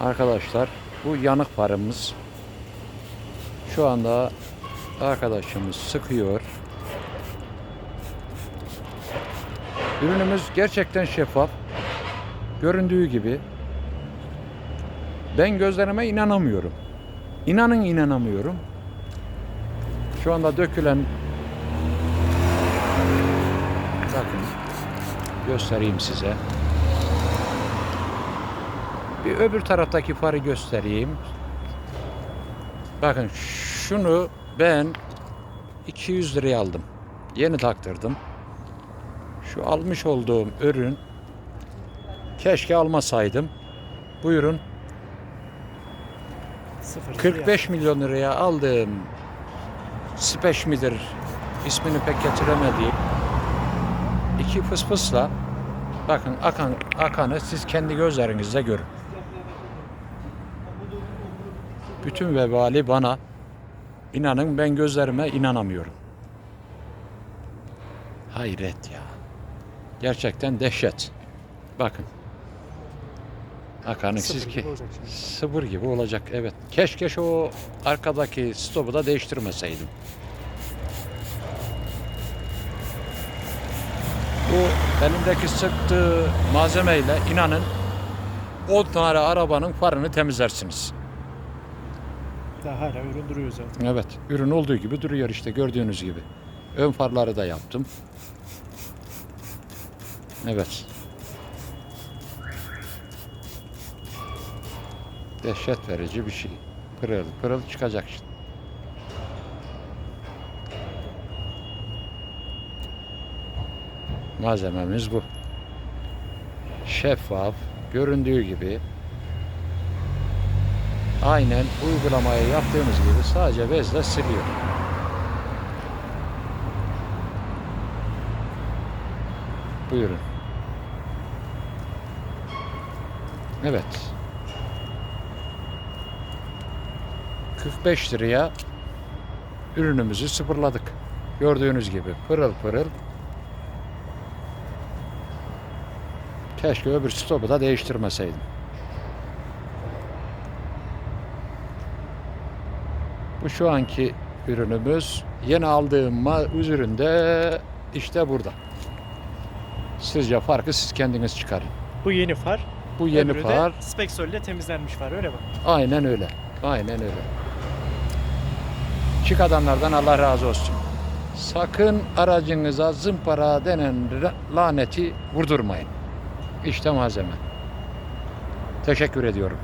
Arkadaşlar bu yanık farımız şu anda arkadaşımız sıkıyor. Ürünümüz gerçekten şeffaf. Göründüğü gibi. Ben gözlerime inanamıyorum. İnanın inanamıyorum. Şu anda dökülen bakın göstereyim size. Bir öbür taraftaki farı göstereyim. Bakın şunu ben 200 liraya aldım. Yeni taktırdım. Şu almış olduğum ürün keşke almasaydım. Buyurun 0 45 milyon liraya aldığım Speş midir ismini pek getiremediğim iki fısfısla bakın akan akanı siz kendi gözlerinizle görün. Bütün vebali bana inanın ben gözlerime inanamıyorum. Hayret ya. Gerçekten dehşet. Bakın. Akanı siz ki Sıfır gibi olacak evet. Keşke şu arkadaki stopu da değiştirmeseydim. Bu elimdeki sıktığı malzemeyle inanın 10 tane arabanın farını temizlersiniz. Daha hala ürün duruyor zaten. Evet, ürün olduğu gibi duruyor işte gördüğünüz gibi. Ön farları da yaptım. Evet. Dehşet verici bir şey. Pırıl pırıl çıkacak şimdi. Malzememiz bu. Şeffaf, göründüğü gibi aynen uygulamayı yaptığımız gibi sadece bezle siliyor. Buyurun. Evet. 45 liraya ürünümüzü sıfırladık. Gördüğünüz gibi pırıl pırıl. Keşke öbür stopu da değiştirmeseydim. Bu şu anki ürünümüz. Yeni aldığım ürün de işte burada. Sizce farkı siz kendiniz çıkarın. Bu yeni far. Bu yeni öbürü far. de Spexol ile temizlenmiş far öyle mi? Aynen öyle. Aynen öyle. Çık adamlardan Allah razı olsun. Sakın aracınıza zımpara denen la- laneti vurdurmayın. İşte malzeme. Teşekkür ediyorum.